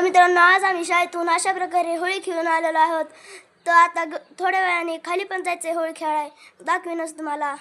तर मित्रांनो आज आम्ही शाळेतून अशा प्रकारे होळी खेळून आलेलो आहोत. तर आता ग- थोड्या वेळाने खाली पण जायचं होळी खेळाय दाखवीनच तुम्हाला.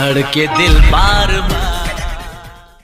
धड़के दिल बार बार।